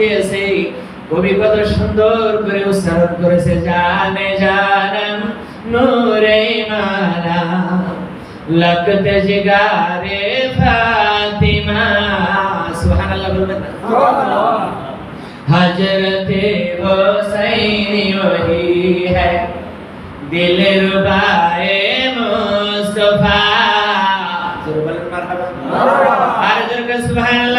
দিয়েছে। কবি কত সুন্দর করে উচ্চারণ করেছে, জানে জানম নূরে মালা লকত জিগারে ফাতিমা। সুবহানাল্লাহ বলবেন হজরতে হোসাইনি ওহি হ্যায় দিলের বায়ে মুস্তাফা। সুবহানাল্লাহ মারহাবা মারহাবা। আর জোরে সুবহানাল্লাহ।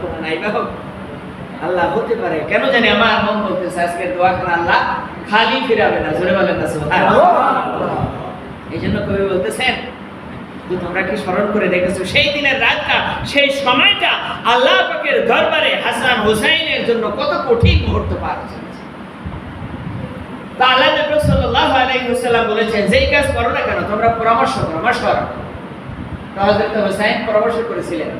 তো নাই বাবা আল্লাহ হতে পারে। কেন জানি আমার মন বলতেছে আজকে দোয়া আল্লাহ খালি ফিরাবে না জোরে বলেন না এই জন্য কবি বলতেছেন তোমরা কি স্মরণ করে দেখেছ সেই দিনের রাতটা সেই সময়টা আল্লাহ পাকের দরবারে হাসান হুসাইনের জন্য কত কঠিন মুহূর্ত পার তা আল্লাহ করো পরামর্শ করো পরামর্শ করেছিলেন।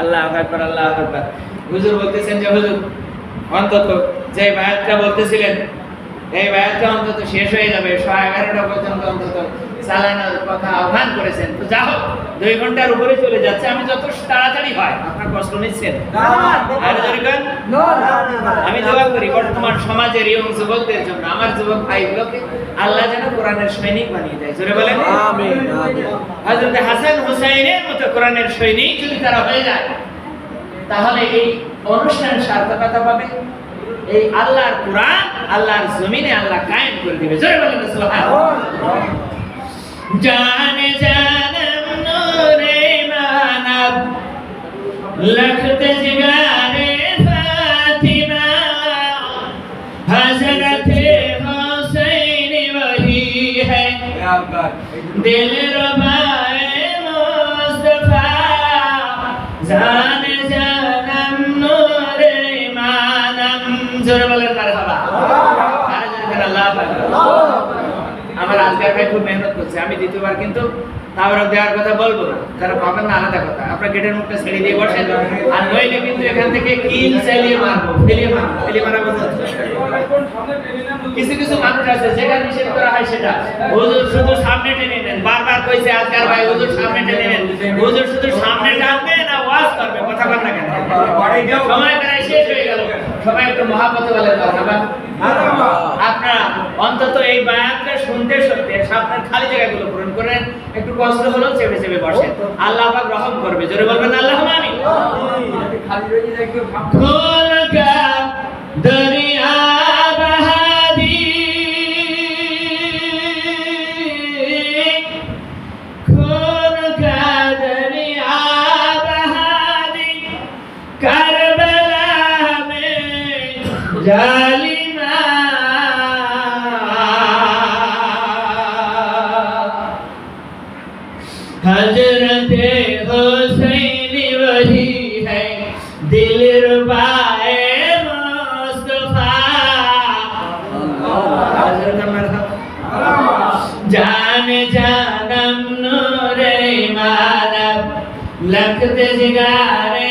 আল্লাহ আল্লাহ বলতেছেন যে হুজুর অন্তত যে বায়াতটা বলতেছিলেন এই বায়াতটা অন্তত শেষ হয়ে যাবে। সোয়া এগারোটা পর্যন্ত অন্তত চালানোর কথা আহ্বান করেছেন। তো যা হোক দুই ঘণ্টার উপরে চলে যাচ্ছে। আমি যত তাড়াতাড়ি হয় আপনার কষ্ট নিচ্ছেন? আমি দোয়া করি বর্তমান সমাজের এবং যুবকদের জন্য আমার যুবক ভাইগুলোকে আল্লাহ যেন কোরআনের সৈনিক বানিয়ে দেয়। জোরে বলেন। আমিন হাসান হুসাইনের মতো কোরআনের সৈনিক যদি তারা হয়ে যায় তাহলে এই অনুষ্ঠান সার্থকতা পাবে। এই আল্লাহর কোরআন আল্লাহর জমিনে আল্লাহ কায়েম করে দিবে। জোরে বলেন সুবহানাল্লাহ। জানে জানম নূরে মানব, লখতে জিগারে ফাতিমা, হযরত হুসাইন ওহি হ্যায় দিল রবায়ে মুস্তাফা জোরে বলেন আমার আজকের ভাই খুব মেহনত করছে, আমি দ্বিতীয়বার কিন্তু দেওয়ার কথা বলব না পাবেন না আলাদা কথা। আপনার গেটের মুখটা ছেড়ে দিয়ে আর নইলে কিন্তু এখান থেকে কিল চালিয়ে মারবো, ফেলিয়ে মারবো কিছু কিছু মানুষ আছে, যেটা নিষেধ করা হয় সেটা। হুজুর শুধু সামনে টেনে নেন। বারবার কইছে আজকাল ভাই, হুজুর সামনে টেনে নেন। হুজুর শুধু সামনে টানবে না, ওয়াজ করবে, কথা কেন? সবাই আপনারা অন্তত এই বায়াতটা শুনতে শুনতে আপনার খালি জায়গাগুলো পূরণ করেন। একটু কষ্ট হলেও চেপে চেপে বসেন। আল্লাহ পাক রহম করবে। জোরে বলবেন আল্লাহ। আমি খালি দরিয়া জালিমা। হজরত হোসেন ওহি হ্যাঁ দিলের বায়ে মুস্তফা। জান জানম নূরে মানব লখতে জিগারে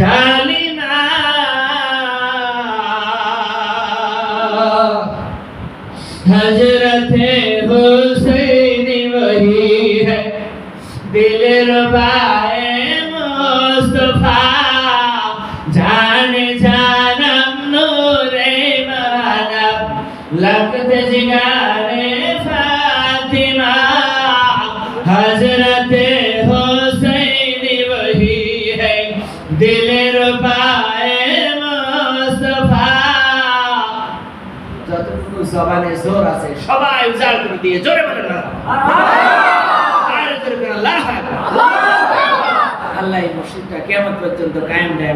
জানি না। হজরতে হুসেন ওহি হ্যাঁ দিলের বায়ে মোস্তফা, জানে জানম নূরে মানব লাগতে জিগারে ফাতিমা। হজরতে জবানে জোর আছে। সবাই উজাড় করে দিয়ে জোরে বলে না। আল্লাহু। আল্লাহ এই মসজিদটা কেমন পর্যন্ত কায়েম দেয়?